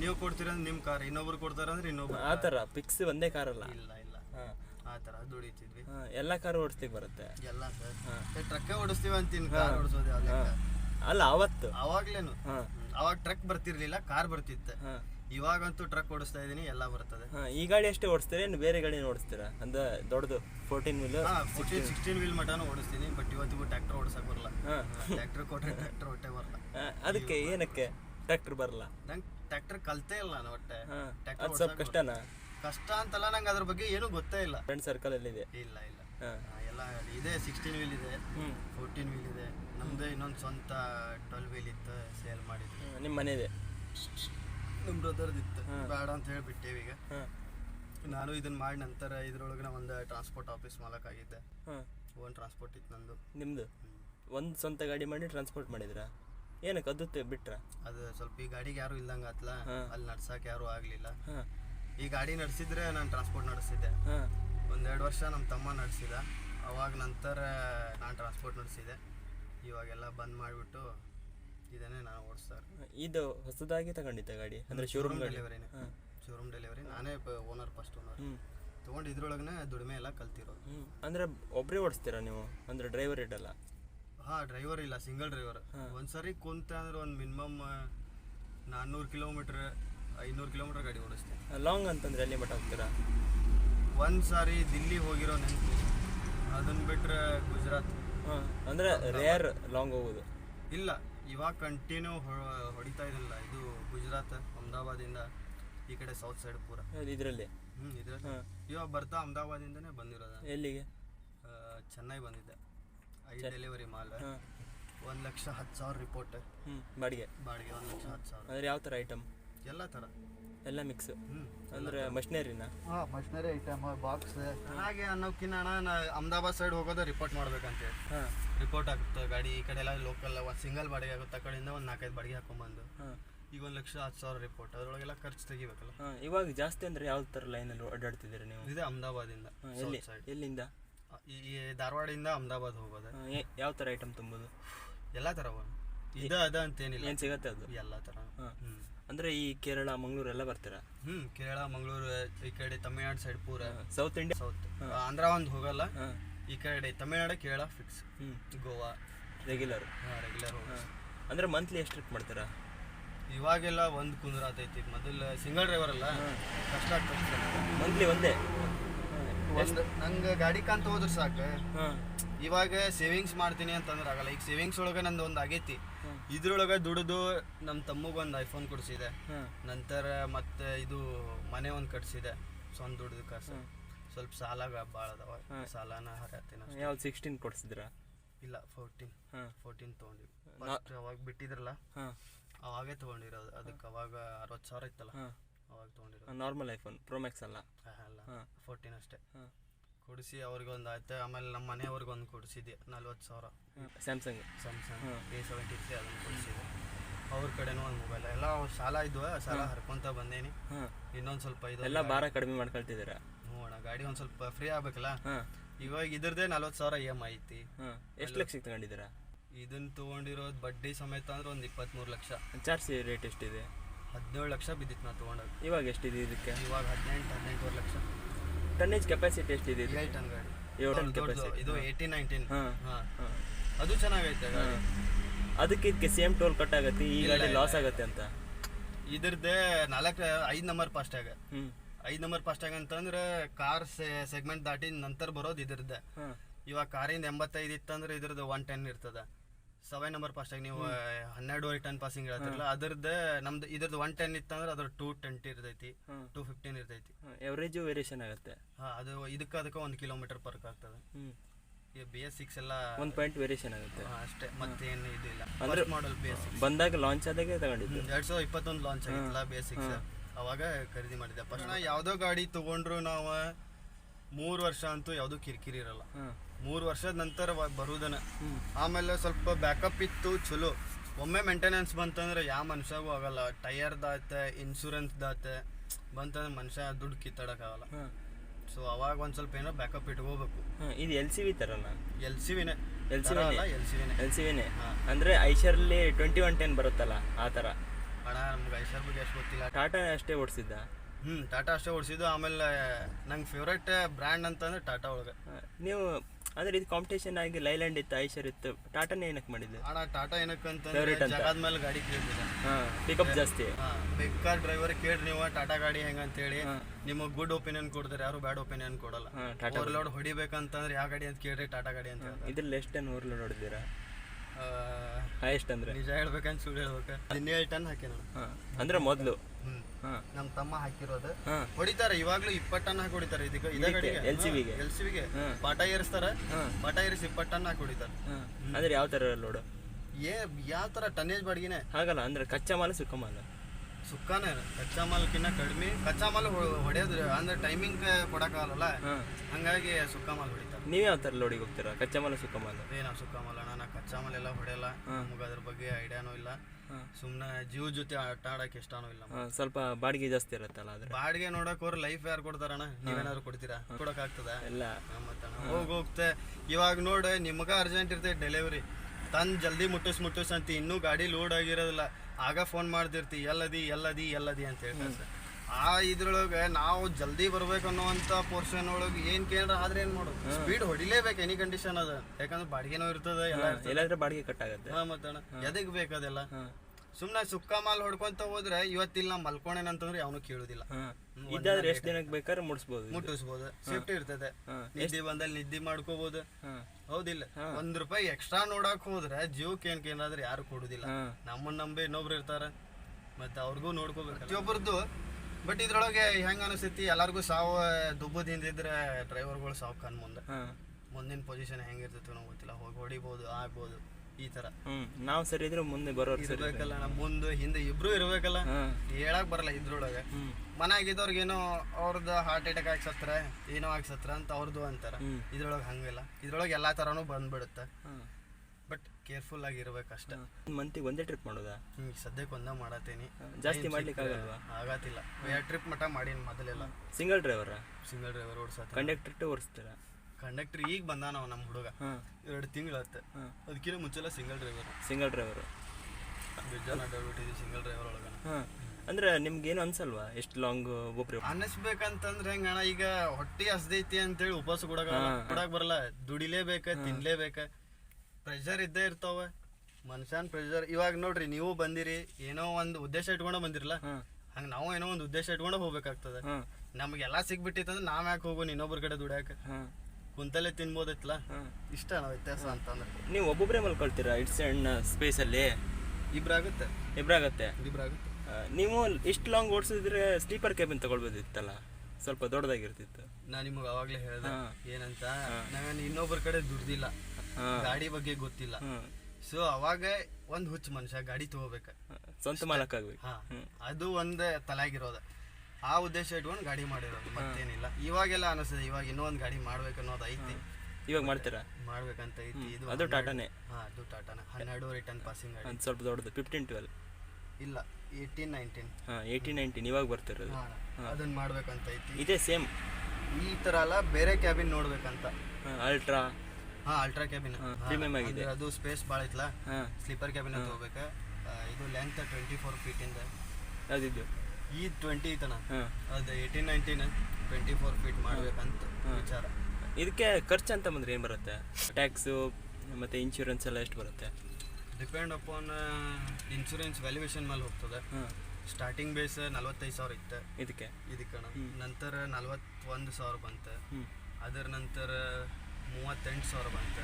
ನೀವು ಕೊಡ್ತೀರಂದ್ರೆ ನಿಮ್ಮ ಕಾರ್ ಇನ್ನೊಬ್ರು ಕೊಡ್ತಾರಂದ್ರೆ ಇನ್ನೊಬ್ರು ಆ ಥರ ಫಿಕ್ಸ್ ಒಂದೇ ಕಾರಲ್ಲ ಇಲ್ಲ ಇಲ್ಲ. ಹಾ. ಆ ತರ ದುಡಿತಿದ್ವಿ. ಎಲ್ಲ ಕಾರ್ ಓಡಿಸ್ಲಿಕ್ಕೆ ಬರುತ್ತೆ? ಎಲ್ಲ ಸರ್ ಹಾ. ಟ್ರಕ್ ಓಡಿಸ್ತೀವಿ ಅಂತೀನಿ ಕಾರ್ ಓಡಿಸೋದು ಅಲ್ಲ ಅವತ್ತು? ಅವಾಗ್ಲೇನು. ಅವಾಗ ಟ್ರಕ್ ಬರ್ತಿರ್ಲಿಲ್ಲ ಕಾರ್ ಬರ್ತಿತ್ತು. ಇವಾಗಂತೂ ಟ್ರಕ್ ಓಡಿಸ್ತಾ ಇದೀನಿ ಎಲ್ಲ ಬರ್ತದೆ. ಹಾ ಈ ಗಾಡಿ ಅಷ್ಟೇ ಓಡಿಸ್ತೀರಾ ಏನು ಬೇರೆ ಗಾಡಿ ಓಡಿಸ್ತೀರಾ ಅಂದ್ರೆ ದೊಡ್ಡದು ಫೋರ್ಟೀನ್ ವೀಲ್ ಹಾ ಫೋರ್ಟೀನ್ ಸಿಕ್ಸ್ಟೀನ್ ವೀಲ್ ಮಟನು ಓಡಿಸ್ತೀನಿ ಬಟ್ ಇವತ್ತಿಗೂ ಟ್ರ್ಯಾಕ್ಟರ್ ಓಡಿಸಕ್ ಬರಲ್ಲ. ಹಾ ಟ್ರ್ಯಾಕ್ಟರ್ ಕೊಟ್ಟರೆ ಟ್ರ್ಯಾಕ್ಟರ್ ಹೊಟ್ಟೆ ಬರಲ್ಲ. ಅದಕ್ಕೆ ಏನಕ್ಕೆ ಟ್ರ್ಯಾಕ್ಟರ್ ಬರಲ್ಲ? ನಂಗೆ ಟ್ರ್ಯಾಕ್ಟರ್ ಕಲ್ತೇ ಇಲ್ಲ ನಾನು ಒಟ್ಟೆ ಹಾ ಟ್ರ್ಯಾಕ್ಟರ್ ಅದು ಸ್ವಲ್ಪ ಕಷ್ಟನಾ? ಕಷ್ಟ ಅಂತಲ್ಲ ನಂಗೆ ಅದ್ರ ಬಗ್ಗೆ ಏನು ಗೊತ್ತೇ ಇಲ್ಲ. ಫ್ರೆಂಡ್ ಸರ್ಕಲ್ ಅಲ್ಲಿ ಇದೆ. ಇಲ್ಲ ಇಲ್ಲ. ಹಾ. ಆ, ಎಲ್ಲ ಇದೆ ಸಿಕ್ಸ್ಟೀನ್ ವೀಲ್ ಇದೆ ಹ್ಮ್. ಫೋರ್ಟೀನ್ ವೀಲ್ ಇದೆ. ನಮ್ದು ಇನ್ನೊಂದು ಸ್ವಂತ ಟ್ವೆಲ್ ವೀಲ್ ಇತ್ತು ಸೇಲ್ ಮಾಡಿದ್ವಿ ನಿಮ್ಮ ಮನೆ ಇದೆ ನಮ್ಮ ಬ್ರದರ್ದು ಇತ್ತು. ಹಾ. ಬೇಡ ಅಂತ ಹೇಳಿ ಬಿಟ್ಟೇವಿ ಈಗ ನಾನು ಇದನ್ನ ಮಾಡಿ ನಂತರ ಇದ್ರೊಳಗೆ ನಾ ಒಂದು ಟ್ರಾನ್ಸ್ಪೋರ್ಟ್ ಆಫೀಸ್ ಮಾಲಕ್ ಆಗಿದ್ದೆ. ಒಂದು ಓನ್ ಟ್ರಾನ್ಸ್ಪೋರ್ಟ್ ಇತ್ತು ನಂದು. ನಿಮ್ದು? ಒಂದು ಸ್ವಂತ ಗಾಡಿ ಮಾಡಿ ಟ್ರಾನ್ಸ್ಪೋರ್ಟ್ ಮಾಡಿದ್ರ? ಏನಕ್ಕೆ ಅದು ಬಿಟ್ರ? ಅದು ಸ್ವಲ್ಪ ಈ ಗಾಡಿಗೆ ಯಾರು ಇಲ್ದಂಗೆ ಆತ್ಲ. ಅಲ್ಲಿ ನಡ್ಸಕ್ಕೆ ಯಾರು ಆಗಲಿಲ್ಲ. ಈ ಗಾಡಿ ನಡೆಸಿದ್ರೆ ನಾನು ಟ್ರಾನ್ಸ್ಪೋರ್ಟ್ ನಡೆಸಿದ್ದೆ. ಒಂದೆರಡು ವರ್ಷ ನಮ್ಮ ತಮ್ಮ ನಡೆಸಿದ. ಅವಾಗ ನಂತರ ನಾನು ಟ್ರಾನ್ಸ್ಪೋರ್ಟ್ ನಡೆಸಿದೆ. ಇವಾಗೆಲ್ಲ ಬಂದ್ ಮಾಡಿಬಿಟ್ಟು ಇದನ್ನೇ ನಾನು ಓಡಿಸ್ತಾರೆ ಇದು ಹೊಸದಾಗಿ ತಗೊಂಡಿದ್ದ ಗಾಡಿ? ಅಂದ್ರೆ ಶೋರೂಮ್ ಡೆಲಿವರಿ ಡೆಲಿವರಿನೇ ಶೋರೂಮ್ ಡೆಲಿವರಿ ನಾನೇ ಓನರ್ ಫಸ್ಟ್ ಓನರ್ ತಗೊಂಡು ಇದ್ರೊಳಗನೆ ದುಡಿಮೆ ಎಲ್ಲ ಕಲ್ತಿರೋದು. ಅಂದ್ರೆ ಒಬ್ಬರೇ ಓಡಿಸ್ತೀರಾ ನೀವು? ಅಂದ್ರೆ ಡ್ರೈವರ್ ಇಡಲ್ಲ? ಹಾ ಡ್ರೈವರ್ ಇಲ್ಲ ಸಿಂಗಲ್ ಡ್ರೈವರ್ ಒಂದ್ಸರಿ ಕುಂತ ಅಂದ್ರೆ ಒಂದು ಮಿನಿಮಮ್ ನಾನ್ನೂರು ಕಿಲೋಮೀಟ್ರ್ ಐನೂರು ಕಿಲೋಮೀಟ್ರ್ ಗಾಡಿ ಓಡಿಸ್ತೀನಿ. ಲಾಂಗ್ ಅಂತಂದ್ರೆ ಎಲ್ಲಿ ಮಟ್ಟ ಹೋಗ್ತೀರಾ? ಒಂದು ಸಾರಿ ದಿಲ್ಲಿ ಹೋಗಿರೋ ನೆನಪು. ಅದನ್ನ ಬಿಟ್ರೆ ಗುಜರಾತ್. ಹಾಂ. ಅಂದ್ರೆ ರೇರ್ ಲಾಂಗ್ ಹೋಗೋದು. ಇಲ್ಲ. ಇವಾಗ ಕಂಟಿನ್ಯೂ ಹೊಡಿತಾ ಇದಿಲ್ಲ ಇದು ಗುಜರಾತ್ ಅಹಮದಾಬಾದಿಂದ ಈ ಕಡೆ ಸೌತ್ ಸೈಡ್ ಪೂರ. ಇದರಲ್ಲಿ. ಹ್ಮ್ ಇದರಲ್ಲಿ. ಇವಾಗ ಬರ್ತಾ ಅಹಮದಾಬಾದಿಂದನೇ ಬಂದಿರೋದ. ಎಲ್ಲಿಗೆ? ಚೆನ್ನೈ ಬಂದಿದ್ದೆ. ಐದು ಡೆಲಿವರಿ ಮಾಲ್. ಒಂದು ಲಕ್ಷ ಹತ್ತು ಸಾವಿರ ರಿಪೋರ್ಟ್ ಬಾಡಿಗೆ. ಬಾಡಿಗೆ ಒಂದು ಲಕ್ಷ ಹತ್ತು ಸಾವಿರ. ಅಂದ್ರೆ ಯಾವ ಥರ ಐಟಮ್ ಎಲ್ಲ ಥರ. ಎಲ್ಲ ಮಿಕ್ಸ್ ಅಂದ್ರೆ ಮಷಿನರಿನ ಹಾಂ ಮಷಿನರಿ ಐಟಮ್ ಬಾಕ್ಸ್ ಹಾಗೆ ಅನ್ನೋಕ್ಕಿಂತ ಅಣ್ಣ ನಾ ಅಹಮದಾಬಾದ್ ಸೈಡ್ ಹೋಗೋದು ರಿಪೋರ್ಟ್ ಮಾಡ್ಬೇಕಂತೇಳಿ ಹಾಂ. ರಿಪೋರ್ಟ್ ಆಗುತ್ತೆ ಗಾಡಿ ಈ ಕಡೆ ಎಲ್ಲ ಲೋಕಲ್ ಒಂದು ಸಿಂಗಲ್ ಬಾಡಿಗೆ ಆಗುತ್ತೆ ಆ ಕಡೆಯಿಂದ ಒಂದು ನಾಲ್ಕೈದು ಬಾಡಿಗೆ ಹಾಕೊಂಬಂದು. ಹಾಂ. ಈಗ ಒಂದು ಲಕ್ಷ ಹತ್ತು ಸಾವಿರ ರಿಪೋರ್ಟ್ ಅದರೊಳಗೆಲ್ಲ ಖರ್ಚು ತೆಗಿಬೇಕಲ್ಲ. ಹಾಂ ಇವಾಗ ಜಾಸ್ತಿ ಅಂದ್ರೆ ಯಾವ ಥರ ಲೈನಲ್ಲಿ ಓಡಾಡ್ತಿದ್ದೀರಿ ನೀವು? ಇದೆ ಅಹಮದಾಬಾದಿಂದ ಎಲ್ಲಿ ಎಲ್ಲಿಂದ? ಈ ಧಾರವಾಡದಿಂದ ಧಾರವಾಡಿಂದ ಅಹಮದಾಬಾದ್ ಹೋಗೋದು. ಯಾವ ಥರ ಐಟಮ್ ತುಂಬೋದು? ಎಲ್ಲ ಥರ ಇದು ಅದ ಅಂತೇನಿಲ್ಲ. ಏನು ಸಿಗತ್ತೆ ಅದು? ಎಲ್ಲ ಥರ ಹಾಂ. ಅಂದರೆ ಈ ಕೇರಳ ಮಂಗಳೂರು ಎಲ್ಲ ಬರ್ತೀರಾ? ಹ್ಮ್ ಕೇರಳ ಮಂಗಳೂರು ಈ ಕಡೆ ತಮಿಳ್ನಾಡು ಸೈಡ್ ಪೂರ. ಸೌತ್ ಇಂಡಿಯಾ ಸೌತ್ ಆಂಧ್ರ ಒಂದು ಹೋಗಲ್ಲ. ಈ ಕಡೆ ತಮಿಳ್ನಾಡು ಕೇರಳ ಫಿಕ್ಸ್ ಹ್ಞೂ ಗೋವಾ. ರೆಗ್ಯುಲರ್ ರೆಗ್ಯುಲರ್ ಅಂದ್ರೆ ಮಂತ್ಲಿ ಎಷ್ಟು ಟ್ರಿಪ್ ಮಾಡ್ತೀರಾ? ಇವಾಗೆಲ್ಲ ಒಂದು ಕುಂದ್ರ ಆತೈತಿ. ಮೊದಲು ಸಿಂಗಲ್ ಡ್ರೈವರ್ ಅಲ್ಲ. ಕಷ್ಟ ಆಗ್ತದೆ. ಮಂತ್ಲಿ ಒಂದೇ? ಒಂದು ನಂಗೆ ಗಾಡಿ ಕಂತ ಹೋದ್ರೆ ಸಾಕು. ಹಾಂ. ಇವಾಗ ಸೇವಿಂಗ್ಸ್ ಮಾಡ್ತೀನಿ ಅಂತಂದ್ರೆ ಆಗಲ್ಲ. ಈಗ ಸೇವಿಂಗ್ಸ್ ಒಳಗೆ ನಂದು ಒಂದು ಆಗೈತಿ. ಇದ್ರೊಳಗೆ ದುಡಿದು ನಮ್ಮ ತಮ್ಮಗೆ ಒಂದು ಐಫೋನ್ ಕೊಡಿಸಿದೆ. ನಂತರ ಮತ್ತೆ ಇದು ಮನೆ ಒಂದು ಕಟ್ಸಿದೆ. ಸ್ವಂತ ದುಡ್ದು ಕಾಸು. ಸ್ವಲ್ಪ ಸಾಲ ಭಾಳ ಅದಾವ. ಸಾಲನ ಅಷ್ಟೇ. ಯಾವ್ದು ಸಿಕ್ಸ್ಟೀನ್ ಕೊಡ್ಸಿದ್ರ? ಇಲ್ಲ ಫೋರ್ಟೀನ್ ಫೋರ್ಟೀನ್ ತೊಗೊಂಡಿವಿ. ಅವಾಗ ಬಿಟ್ಟಿದ್ರಲ್ಲ? ಅವಾಗೇ ತೊಗೊಂಡಿರೋದು. ಅದಕ್ಕೆ ಅವಾಗ ಅರವತ್ತು ಸಾವಿರ ಇತ್ತಲ್ಲ? ಅವಾಗ ತೊಗೊಂಡಿರೋದು. ನಾರ್ಮಲ್ ಐಫೋನ್ ಪ್ರೊಮ್ಯಾಕ್ಸ್ ಅಲ್ಲ? ಅಲ್ಲ. ಫೋರ್ಟೀನ್ ಅಷ್ಟೇ. ಕೊಡಿಸಿ ಅವ್ರಿಗೊಂದು ಆಯ್ತು? ಆಮೇಲೆ ನಮ್ಮ ಮನೆಯವ್ರಿಗೊಂದು ಕೊಡಿಸಿದ್ದೆ ನಲ್ವತ್ತು ಸಾವಿರ. Samsung Samsung. A seventy three ಅದನ್ನು ಕೊಡಿಸಿದೆ ಅವ್ರ ಕಡೆನೂ ಒಂದು ಮೊಬೈಲ್ ಎಲ್ಲ ಸಾಲ ಇದ್ವು? ಸಾಲ ಹರ್ಕೊಂತ ಬಂದೇನಿ. ಇನ್ನೊಂದು ಸ್ವಲ್ಪ ಇದು ಎಲ್ಲ ಭಾರ ಕಡಿಮೆ ಮಾಡ್ಕೊಳ್ತಿದ್ದೀರಾ? ನೋಡೋಣ ಗಾಡಿ ಒಂದು ಸ್ವಲ್ಪ ಫ್ರೀ ಆಗ್ಬೇಕಲ್ಲ? ಇವಾಗ ಇದ್ರದೇ ನಲ್ವತ್ತು ಸಾವಿರ ಇ ಎಂ ಐ ಐತಿ. ಎಷ್ಟು ಲಕ್ಷಕ್ಕೆ ತಗೊಂಡಿದ್ದೀರಾ? ಇದನ್ನ ತೊಗೊಂಡಿರೋದು ಬಡ್ಡಿ ಸಮೇತ ಅಂದ್ರೆ ಒಂದು ಇಪ್ಪತ್ತ್ಮೂರು ಲಕ್ಷ. ಚಾರ್ಜ್ ರೇಟ್ ಎಷ್ಟಿದೆ? ಹದಿನೇಳು ಲಕ್ಷ ಬಿದ್ದಿತ್ತು ನಾ ತೊಗೊಂಡಾಗ. ಇವಾಗ ಎಷ್ಟಿದೆ ಇದಕ್ಕೆ? ಇವಾಗ ಹದಿನೆಂಟು ಹದಿನೆಂಟೂವರೆ ಲಕ್ಷ. ಟನ್ನೇಜ್ ಕೆಪಾಸಿಟಿ ಎಷ್ಟು ಇದು ಟನ್ ಗಾಡಿ. ಏಳು ಟನ್ ದೊಡ್ಡದು, ಇದು ಏಯ್ಟೀನ್ ನೈನ್ಟೀನ್ ಹಾಂ. ಅದು ಚೆನ್ನಾಗೈತೆ ಗಾಡಿ. ಅದಕ್ಕೆ ಇದಕ್ಕೆ ಸೇಮ್ ಟೋಲ್ ಕಟ್ ಆಗತ್ತೆ ಈ ಗಾಡಿ ಲಾಸ್ ಆಗತ್ತೆ ಅಂತ? ಇದ್ರದ್ದೇ ನಾಲ್ಕು ಐದು ನಂಬರ್ ಫಾಸ್ಟ್ಯಾಗ ಆಗ. ಐದು ನಂಬರ್ ಫಾಸ್ಟ್ಯಾಗ ಅಂತಂದ್ರೆ ಕಾರ್ ಸೆಗ್ಮೆಂಟ್ ದಾಟಿ ನಂತರ ಬರೋದು ಇದ್ರದ್ದೇ. ಹಾಂ. ಇವಾಗ ಕಾರಿಂದ ಎಂಬತ್ತೈದು ಇತ್ತಂದ್ರೆ ಇದ್ರದ್ದು ಒನ್ ಟೆನ್ ಇರ್ತದ. ಸೆವೆನ್ ನಂಬರ್ ಫಾಸ್ಟಾಗಿ ನೀವು ಹನ್ನೆರಡುವರೆ ಟನ್ ಪಾಸಿಂಗ್ ಹೇಳ್ತಿರಲ್ಲ ಅದರದ ನಮ್ದು ಇದ್ರದ್ದು ಒನ್ ಟೆನ್ ಇತ್ತಂದ್ರೆ ಅದ್ರ ಟೂ ಟ್ವೆಂಟಿ ಇರ್ತೈತಿ ಟೂ ಫಿಫ್ಟೀನ್ ಇರ್ತೈತಿ. ಎವರೇಜ್ ವೇರಿಯೇಷನ್ ಆಗುತ್ತೆ. ಹಾ ಅದು ಇದಕ್ಕೆ ಅದಕ್ಕೆ ಒಂದು ಕಿಲೋಮೀಟರ್ ಪರ್ಕ್ ಆಗ್ತದೆ. ಈ ಬಿ ಎಸ್ ಸಿಕ್ಸ್ ಎಲ್ಲ ಒಂದು ಪಾಯಿಂಟ್ ವೇರಿಯೇಷನ್ ಆಗುತ್ತೆ. ಅಷ್ಟೇ ಮತ್ತೇನು ಇದಿಲ್ಲ ಅಂದ್ರೆ- ಮಾಡಲ್ ಬಿ ಎಸ್ ಸಿಕ್ಸ್ ಬಂದಾಗ ಲಾಂಚ್ ಆದಾಗೆ ತಗೊಂಡಿದ್ದು. ಎರಡ್ ಸಾವಿರದ ಇಪ್ಪತ್ತೊಂದು ಲಾಂಚ್ ಆಗಿತ್ತಲ್ಲ ಬಿ ಎಸ್ ಸಿಕ್ಸ್ ಅವಾಗ ಖರೀದಿ ಮಾಡಿದ್ದೆ. ಫಸ್ಟ್ ನಾ ಯಾವ್ದೋ ಗಾಡಿ ತಗೊಂಡ್ರು ನಾವು ಮೂರು ವರ್ಷ ಅಂತೂ ಯಾವ್ದೋ ಕಿರಿಕಿರಿ ಇರಲ್ಲ. ಮೂರು ವರ್ಷದ ನಂತರ ಬರುವುದನ್ನು ಆಮೇಲೆ ಸ್ವಲ್ಪ ಬ್ಯಾಕಪ್ ಇತ್ತು ಚಲೋ. ಒಮ್ಮೆ ಮೇಂಟೆನೆನ್ಸ್ ಬಂತಂದ್ರೆ ಯಾವ ಮನುಷ್ಯಗೂ ಆಗಲ್ಲ. ಟೈರ್ದಾತೆ ಇನ್ಶೂರೆನ್ಸ್ದಾತೆ ಬಂತಂದ್ರೆ ಮನುಷ್ಯ ದುಡ್ಡು ಕಿತ್ತಾಡಕ್ಕಾಗಲ್ಲ. ಸೊ ಅವಾಗ ಒಂದು ಸ್ವಲ್ಪ ಏನೋ ಬ್ಯಾಕಪ್ ಇಟ್ಕೋಬೇಕು. ಇದು ಎಲ್ ಸಿ ವಿ ತರಲ್ಲ ಎಲ್ ಸಿ ವಿನೇ ಎಲ್ ಸಿ ಅಲ್ಲ ಎಲ್ ಸಿ ವಿನೇ ಎಲ್ ಸಿ ವಿನೇ. ಅಂದರೆ ಐಶರ್ಲಿ ಟ್ವೆಂಟಿ ಒನ್ ಟೆನ್ ಬರುತ್ತಲ್ಲ ಆ ಥರ ಅಣ್ಣ ನಮ್ಗೆ ಐಶರ್ ಬಗ್ಗೆ ಅಷ್ಟು ಗೊತ್ತಿಲ್ಲ. ಟಾಟಾ ಅಷ್ಟೇ ಓಡಿಸಿದ್ದ? ಹ್ಞೂ ಟಾಟಾ ಅಷ್ಟೇ ಓಡಿಸಿದ್ದು. ಆಮೇಲೆ ನಂಗೆ ಫೇವ್ರೇಟ್ ಬ್ರ್ಯಾಂಡ್ ಅಂತಂದ್ರೆ ಟಾಟಾ ಒಳಗೆ. ನೀವು ಅಂದರೆ ಇದು ಕಾಂಪಿಟೇಷನ್ ಆಗಿ ಲೈಲ್ಯಾಂಡ್ ಇತ್ತು ಐಶರ್ ಇತ್ತು. ಟಾಟಾನೇ ಏನಕ್ಕೆ ಮಾಡಿದ್ದು? ಅಣ್ಣ ಟಾಟಾ ಏನಕ್ಕಂತಂದ್ರೆ Favorite ಅಂತ. ಜಗದ ಮೇಲೆ ಗಾಡಿ ಕೇಳ್ತಿದೆ ಹಾಂ ಪಿಕಪ್ ಜಾಸ್ತಿ. ಬೇಕಾದ ಡ್ರೈವರ್ ಕೇಳ್ರಿ ನೀವು ಟಾಟಾ ಗಾಡಿ ಹೆಂಗ ಅಂತ ಹೇಳಿ ನಿಮಗ್ ಗುಡ್ ಒಪಿನಿಯನ್ ಕೊಡ್ತಾರೆ ಯಾರು ಬ್ಯಾಡ್ ಒಪಿನಿಯನ್ ಕೊಡಲ್ಲ. ಹಾಂ ಟಾಟಾ ಓವರ್ಲೋಡ್ ಹೊಡಿಬೇಕಂತಂದ್ರೆ ಯಾವ ಗಾಡಿ ಅಂತ ಕೇಳ್ರಿ ಟಾಟಾ ಗಾಡಿ ಅಂತ ಹೇಳ್ತಾರೆ. ಇದ್ರಲ್ಲಿ ಎಷ್ಟು ಟನ್ ನೋಡಿದ್ದೀರಾ ಆ, ಹೈಯೆಸ್ಟ್ ಅಂದ್ರೆ? ನಿಜ ಹೇಳ್ಬೇಕಂತ ಸುಳ್ಳು ಹೇಳ್ಬೇಕು. ಹದಿನೇಳು ಟನ್ ಹಾಕಿ ನಾನು ಹಾಂ ಅಂದರೆ ಮೊದಲು. ನಮ್ಮ ತಮ್ಮ ಹಾಕಿರೋದು. ಹೊಡಿತಾರೆ ಇವಾಗ್ಲೂ ಇಪ್ಪತ್ತು ಟನ್ ಹಾಕಿ ಹೊಡಿತಾರೆ. ಇದಕ್ಕೆ ಇದೇ ಗಾಡಿಗೆ LCV ಗೆ? ಎಲ್ ಸಿ ಏರಿಸ್ತಾರೆ. ಹಾಂ. ಪಾಠ ಏರಿಸಿ ಇಪ್ಪತ್ತು ಟನ್ ಹಾಕಿ ಹೊಡಿತಾರೆ. ಅಂದ್ರೆ ಯಾವ ತರ ಲೋಡು ಏ ಯಾವ ತರ ಟನ್ನೇಜ್ ಬಾಡಿಗೆನೆ. ಹಾಗಲ್ಲ ಅಂದ್ರೆ ಕಚ್ಚಾ ಮಾಲ ಸುಕ್ಕ ಮಾಲ. ಸುಕ್ಕಾನೆ ಕಚ್ಚಾ ಮಾಲ್ಕಿನ್ನ ಕಡಿಮೆ. ಕಚ್ಚಾ ಮಾಲ್ ಹೊಡೆಯೋದು ಅಂದ್ರೆ ಟೈಮಿಂಗ್ ಕೊಡಕ್ಕಾಗಲ್ಲ ಹಂಗಾಗಿ ಸುಕ್ಕ ಮಾಲ್ ಹೊಡಿತಾರೆ. ನೀವು ಯಾವ ತರ ಲೋಡಿಗೆ ಹೋಗ್ತೀರಾ? ಕಚ್ಚಾ ಮಾಲ ಸುಕ್ಕ ಮಾಲ್? ಏ ನಾವು ಸುಕ್ಕ ಮಾಲ್ ಅಣ್ಣ. ನಾ ಕಚ್ಚಾ ಮಾಲ್ ಎಲ್ಲ ಹೊಡೆಯಲ್ಲ ನಮಗೆ ಅದ್ರ ಬಗ್ಗೆ ಐಡಿಯಾನೂ ಇಲ್ಲ. ಸುಮ್ನೆ ಸುಮ್ಮನೆ ಜೀವ ಜೊತೆ ಆಟ ಆಡಕ್ಕೆ ಇಷ್ಟನೂ ಇಲ್ಲ ಸ್ವಲ್ಪ ಬಾಡಿಗೆ ಜಾಸ್ತಿ ಇರುತ್ತಲ್ಲ ಅದ್ರ ಬಾಡಿಗೆ ನೋಡಕ್ ಅವ್ರ ಲೈಫ್ ಯಾರು ಕೊಡ್ತಾರಣ್ಣ? ನೀವೇನಾದ್ರು ಕೊಡ್ತೀರಾ? ಕೊಡಕ್ ಆಗ್ತದ ಇಲ್ಲ. ಹೋಗಿ ಹೋಗ್ತೆ. ಇವಾಗ ನೋಡ ನಿಮಗ ಅರ್ಜೆಂಟ್ ಇರ್ತೈತಿ ಡೆಲಿವರಿ ತಂದ್ ಜಲ್ದಿ ಮುಟ್ಟಿಸ್ ಮುಟ್ಟಿಸ್ ಅಂತ. ಇನ್ನೂ ಗಾಡಿ ಲೋಡ್ ಆಗಿರೋದಿಲ್ಲ. ಆಗ ಫೋನ್ ಮಾಡ್ತಿರ್ತಿ. ಎಲ್ಲದಿ ಎಲ್ಲದಿ ಎಲ್ಲದಿ ಅಂತ ಹೇಳ್ತಾರೆ ಸರ್. ಆ ಇದ್ರೊಳಗೆ ನಾವು ಜಲ್ದಿ ಬರ್ಬೇಕು ಅನ್ನುವಂತ ಪೋರ್ಷನ್ ಒಳಗೆ ಏನ್ ಕೇಳ್ರ ಆದ್ರೆ ಏನ್ ಮಾಡೋದು? ಸ್ಪೀಡ್ ಹೊಡಿಲೇಬೇಕು ಎನಿ ಕಂಡೀಷನ್ ಅದ. ಯಾಕಂದ್ರೆ ಬಾಡಿಗೆನೂ ಇರ್ತದೆ ಎಲ್ಲ ಇರ್ತದೆ. ಎಲ್ಲಾದ್ರೆ ಬಾಡಿಗೆ ಕಟ್ ಆಗತ್ತೆ ಹಾ ಮತ್ತಣ್ಣ ಎದಕ್ ಬೇಕದೆಲ್ಲ ಸುಮ್ನೆ ಸುಕ್ಕ ಮಾಲ್ ಹೊಡ್ಕೊಂತ ಹೋದ್ರೆ ಇವತ್ತಿಲ್ಲ ನಾ ಮಲ್ಕೊಂಡೇನಂತಂದ್ರೆ ಅವನು ಕೇಳುದಿಲ್ಲ. ಇದಾದ್ರೆ ಎಷ್ಟು ದಿನಕ್ಕೆ ಬೇಕಾದ್ರೆ ಮುಡಿಸ್ಬೋದು ಇದು. ಮುಟ್ಟಿಸ್ಬೋದು ಸೇಫ್ಟಿ ಇರ್ತದೆ. ನಿದ್ದೆ ಬಂದಲ್ಲಿ ನಿದ್ದೆ ಮಾಡ್ಕೋಬಹುದು ಹೌದಿಲ್ಲ. ಒಂದ್ ರೂಪಾಯಿ ಎಕ್ಸ್ಟ್ರಾ ನೋಡಕ್ ಹೋದ್ರೆ ಜೀವಕ್ಕೆ ಏನ್ ಏನಾದ್ರೆ ಯಾರು ಕೊಡುದಿಲ್ಲ. ನಮ್ಮನ್ನ ನಂಬಿ ಇನ್ನೊಬ್ರು ಇರ್ತಾರ. ಮತ್ತೆ ಅವ್ರಿಗೂ ನೋಡ್ಕೋಬೇಕು ಪ್ರತಿಯೊಬ್ಬರದ್ದು ಬಟ್ ಇದ್ರೊಳಗೆ ಹೆಂಗ ಅನಿಸ್ತೈತಿ ಎಲ್ಲಾರ್ಗು ಸಾವು ದುಬ್ಬದಿಂದ ಇದ್ರೆ ಡ್ರೈವರ್ಗಳು ಸಾವು ಕಣ್ ಮುಂದೆ ಮುಂದಿನ ಪೊಸಿಷನ್ ಹೆಂಗಿರ್ತೈತಿ ನಮ್ಗೆ ಗೊತ್ತಿಲ್ಲ. ಹೋಗಿ ಹೊಡಿಬೋದು ಆಗ್ಬೋದು ಈ ತರ. ನಾವ್ ಸರಿ ಇದ್ರೆ ಮುಂದೆ ಸರಿ ಇರ್ಬೇಕಲ್ಲ ನಮ್ ಮುಂದೆ ಹಿಂದೆ ಇಬ್ರು ಇರ್ಬೇಕಲ್ಲ. ಹೇಳಕ್ ಬರಲ್ಲ ಇದ್ರೊಳಗೆ. ಮನ್ಯಾಗ ಮನೆಯಾಗಿದ್ದವ್ರಿಗೆ ಏನೋ ಅವ್ರದ್ದು ಹಾರ್ಟ್ ಅಟ್ಯಾಕ್ ಆಗಿ ಸತ್ರ ಏನೋ ಆಗಿ ಸತ್ರ ಅಂತ ಅವ್ರದ್ದು ಅಂತಾರ. ಇದ್ರೊಳಗೆ ಹಂಗಿಲ್ಲ. ಇದ್ರೊಳಗೆ ಎಲ್ಲಾ ತರನು ಬಂದ್ಬಿಡುತ್ತೆ. ಬಟ್ ಕೇರ್ಫುಲ್ ಆಗಿ ಅಷ್ಟೇ ಮಂತಿಗೆ ಒಂದೇ ಟ್ರಿಪ್ ಮಾಡೋದಾ? ಈಗ ಸದ್ಯಕ್ಕೆ ಒಂದ ಮಾಡತ್ತೀನಿ. ಜಾಸ್ತಿ ಮಾಡ್ಲಿಕ್ಕೆ ಆಗಲ್ವಾ? ಆಗತ್ತಿಲ್ಲ. ಎರಡು ಟ್ರಿಪ್ ಮಟ್ಟ ಮಾಡೀನಿ ಮೊದಲೆಲ್ಲ. ಸಿಂಗಲ್ ಡ್ರೈವರ್ ಸಿಂಗಲ್ ಡ್ರೈವರ್ ಓಡಿಸತ್ತ ಕಂಡಕ್ಟರ್ ಓಡಿಸ್ತೀರ? ಕಂಡಕ್ಟರ್ ಈಗ ಬಂದ ನಾವು ನಮ್ಮ ಹುಡುಗ. ಎರಡು ತಿಂಗಳು ಹಾಂ. ಅದಕ್ಕಿಂತ ಮುಂಚೆಲ್ಲ ಸಿಂಗಲ್ ಡ್ರೈವರ್ ಸಿಂಗಲ್ ಡ್ರೈವರ್ ಬಿಜಾನ್ ಅಡ್ಡಾಡ್ಬಿಟ್ಟಿದ್ವಿ ಸಿಂಗಲ್ ಡ್ರೈವರ್ ಒಳಗ ಅಂದ್ರೆ ಏನು ಅನ್ಸಲ್ವಾ? ಎಷ್ಟು ಲಾಂಗ್ ಒಬ್ರು ಅನ್ನಿಸ್ಬೇಕಂತಂದ್ರೆ ಹೆಂಗಣ ಈಗ ಹೊಟ್ಟಿ ಹಸ್ದೈತಿ ಅಂತೇಳಿ ಉಪವಾಸ ಕೊಡಕ. ಕೊಡಕ್ ಬರಲ್ಲ. ದುಡಿಲೇಬೇಕ ತಿನ್ಲೇಬೇಕ. ಪ್ರೆಷರ್ ಇದ್ದೇ ಇರ್ತಾವೆ. ಮನುಷ್ಯನ್ ಪ್ರೆಷರ್ ಇವಾಗ ನೋಡ್ರಿ ನೀವು ಬಂದಿರಿ ಏನೋ ಒಂದು ಉದ್ದೇಶ ಇಟ್ಕೊಂಡ ಬಂದಿರಲ್ಲ ಹಂಗ ನಾವು ಏನೋ ಒಂದು ಉದ್ದೇಶ ಇಟ್ಕೊಂಡ ಹೋಗ್ಬೇಕಾಗ್ತದೆ. ನಮ್ಗೆಲ್ಲಾ ಸಿಗ್ಬಿಟ್ಟಿತ್ತಂದ್ರೆ ನಾವ್ ಯಾಕೆ ಹೋಗು ಇನ್ನೊಬ್ರ ಕಡೆ ದುಡ್ಯಾಕ? ಕುಂತಲ್ಲೇ ತಿನ್ಬೋದಿತ್ತಲ್ಲ? ಇಷ್ಟ ನಾವು ವ್ಯತ್ಯಾಸ ಅಂತಂದ್ರೆ. ನೀವು ಒಬ್ಬೊಬ್ಬರೇ ಮಲ್ಕೊಳ್ತೀರಾ ಇಟ್ಸ್ ಅಂಡ್ ಸ್ಪೇಸ್ ಸ್ಪೇಸಲ್ಲಿ ಇಬ್ರಾಗುತ್ತೆ. ಇಬ್ರಾಗತ್ತೆ? ಇಬ್ರಾಗುತ್ತೆ. ನೀವು ಇಷ್ಟು ಲಾಂಗ್ ಓಡಿಸಿದ್ರೆ ಸ್ಲೀಪರ್ ಕೇಬಿನ್ ತಗೊಳ್ಬೋದಿತ್ತಲ್ಲ? ಸ್ವಲ್ಪ ದೊಡ್ಡದಾಗಿರ್ತಿತ್ತು. ನಾ ನಿಮಗೆ ಅವಾಗಲೇ ಹೇಳ್ದೆ. ಏನಂತ? ನಾನು ಇನ್ನೊಬ್ರ ಕಡೆ ದುಡ್ದಿಲ್ಲ. ಗಾಡಿ ಬಗ್ಗೆ ಗೊತ್ತಿಲ್ಲ. ಸೊ ಅವಾಗ ಒಂದ್ ಹುಚ್ಚ ಮನುಷ್ಯ ಗಾಡಿ ತಗೋಬೇಕ. ಸ್ವಂತ ಮಾಲಕ್ ಆಗ್ಬೇಕು. ಹಾ ಅದು ಒಂದ್ ತಲೆಯಾಗಿರೋದ. ಆ ಉದ್ದೇಶ ಇಟ್ಕೊಂಡು ಗಾಡಿ ಮಾಡಿರೋದು ಮತ್ತೇನಿಲ್ಲ. ಇವಾಗೆಲ್ಲ ಅನಿಸ್ತದೆ ಇವಾಗ ಇನ್ನೂ ಒಂದ್ ಗಾಡಿ ಮಾಡ್ಬೇಕು ಅನ್ನೋದು ಐತಿ. ಇವಾಗ ಮಾಡ್ತೀರಾ? ಮಾಡ್ಬೇಕಂತ ಐತಿ. ಇದು ಅದು ಟಾಟಾನೇ. ಹಾ ಅದು ಟಾಟಾನ. ಹನ್ನೆರಡು ರಿಟರ್ನ್ ಪಾಸಿಂಗ್ ಗಾಡಿ. ಸ್ವಲ್ಪ ದೊಡ್ಡದು ಫಿಫ್ಟೀನ್ ಟ್ವೆಲ್ ಇಲ್ಲ ಏಯ್ಟೀನ್ ನೈನ್ಟೀನ್ ಹಾ ಏಯ್ಟೀನ್ ನೈನ್ಟೀನ್ ಇವಾಗ ಬರ್ತಿರೋದು. ಅದನ್ನ ಮಾಡ್ಬೇಕಂತ ಐತಿ. ಇದೇ ಸೇಮ್ ಈ ತರ ಅಲ್ಲ ಬೇರೆ ಕ್ಯಾಬಿನ್ ನೋಡ್ಬೇಕಂತ. ಅಲ್ಟ್ರಾ ಹಾ ಅಲ್ಟ್ರಾ ಕ್ಯಾಬಿನ್ premium ಆಗಿದೆ. ಅದು ಸ್ಪೇಸ್ ಭಾಳ ಐತ್ಲಾ? ಸ್ಲೀಪರ್ ಕ್ಯಾಬಿನ್ ತಗೋಬೇಕ. ಇದು ಲೆಂತ್ ಟ್ವೆಂಟಿ ಫೋರ್ ಫೀಟ್ ಇಂದ. ಅದಿದ್ದು ಈ ಟ್ವೆಂಟಿ ಐತನ ಅದು eighteen nineteen twenty four feet ಮಾಡ್ಬೇಕಂತ ವಿಚಾರ. ಇದಕ್ಕೆ ಖರ್ಚು ಅಂತ ಬಂದ್ರೆ ಏನು ಬರುತ್ತೆ? ಟ್ಯಾಕ್ಸು ಮತ್ತು ಇನ್ಶೂರೆನ್ಸ್ ಎಲ್ಲ ಎಷ್ಟು ಬರುತ್ತೆ? ಡಿಪೆಂಡ್ ಅಪಾನ್ ಇನ್ಶೂರೆನ್ಸ್ ವ್ಯಾಲ್ಯೂಯೇಷನ್ ಮೇಲೆ ಹೋಗ್ತದೆ. ಸ್ಟಾರ್ಟಿಂಗ್ ಬೇಸ್ ನಲ್ವತ್ತೈದು ಸಾವಿರ ಇತ್ತು. ಇದಕ್ಕೆ? ಇದಕ್ಕೆ ನಂತರ ನಲ್ವತ್ತೊಂದು ಸಾವಿರ ಬಂತು. ಅದರ ನಂತರ ಮೂವತ್ತೆಂಟು ಸಾವಿರ ಬಂತು.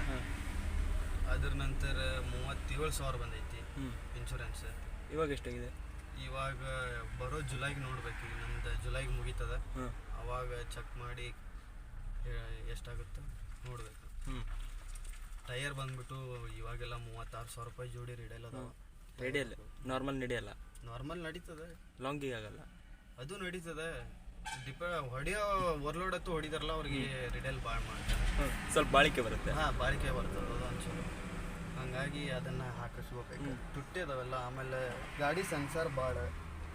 ಅದ್ರ ನಂತರ ಮೂವತ್ತೇಳು ಸಾವಿರ ಬಂದೈತಿ ಇನ್ಶೂರೆನ್ಸ್ ಇವಾಗ ಎಷ್ಟಾಗಿದೆ? ಇವಾಗ ಬರೋ ಜುಲೈಗೆ ನೋಡ್ಬೇಕು ಈಗ ನಮ್ದು ಜುಲೈಗೆ ಮುಗೀತದ. ಅವಾಗ ಚೆಕ್ ಮಾಡಿ ಎಷ್ಟಾಗುತ್ತೆ ನೋಡ್ಬೇಕು. ಟೈರ್ ಬಂದ್ಬಿಟ್ಟು ಇವಾಗೆಲ್ಲ ಮೂವತ್ತಾರು ಸಾವಿರ ರೂಪಾಯಿ ಜೋಡಿ ಅದಾವ. ನಡೆಯಲ್ಲ ನಾರ್ಮಲ್ ನಡೆಯಲ್ಲ? ನಾರ್ಮಲ್ ನಡೀತದೆ. ಲಾಂಗಿಗೆ ಆಗಲ್ಲ? ಅದು ನಡೀತದೆ. ಡಿಪ ಹೊಡಿಯೋ ಓವರ್ಲೋಡ್ ಅಂತೂ ಹೊಡಿದಾರಲ್ಲ ಅವ್ರಿಗೆ ರಿಡಲ್ ಭಾಳ ಮಾಡ್ತಾರೆ. ಸ್ವಲ್ಪ ಬಾಳಿಕೆ ಬರುತ್ತೆ. ಹಾಂ ಬಾಳಿಕೆ ಬರುತ್ತೆ ಅದು ಅನ್ಸೋದು ಹಂಗಾಗಿ ಅದನ್ನ ಹಾಕಿಸ್ಬೇಕು ತುಟ್ಟಿ ಅದಾವೆಲ್ಲ ಆಮೇಲೆ ಗಾಡಿ ಸೆನ್ಸಾರ್ ಭಾಳ